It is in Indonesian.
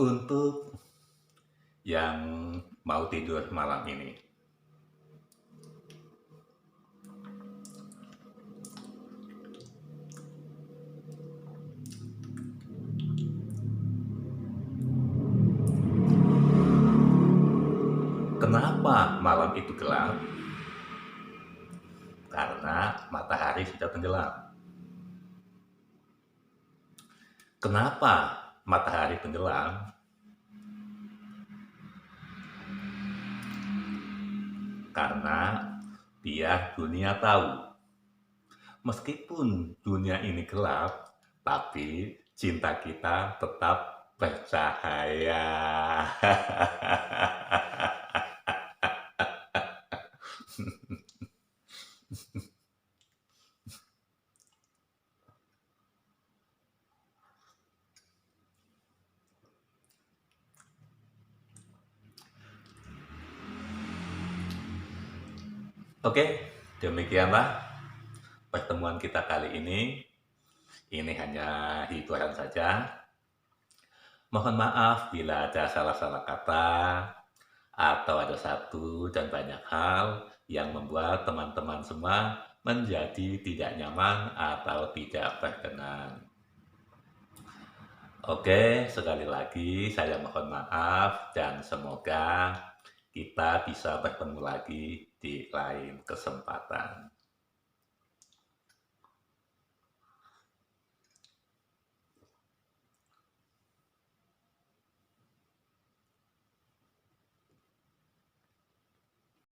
Untuk yang mau tidur malam ini, kenapa malam itu gelap? Karena matahari sudah tenggelam. Kenapa matahari tenggelam? Karena biar dunia tahu, meskipun dunia ini gelap, tapi cinta kita tetap bercahaya. Oke, demikianlah pertemuan kita kali ini. Ini hanya hiburan saja. Mohon maaf bila ada salah-salah kata atau ada satu dan banyak hal yang membuat teman-teman semua menjadi tidak nyaman atau tidak berkenan. Oke, sekali lagi saya mohon maaf dan semoga kita bisa bertemu lagi di lain kesempatan.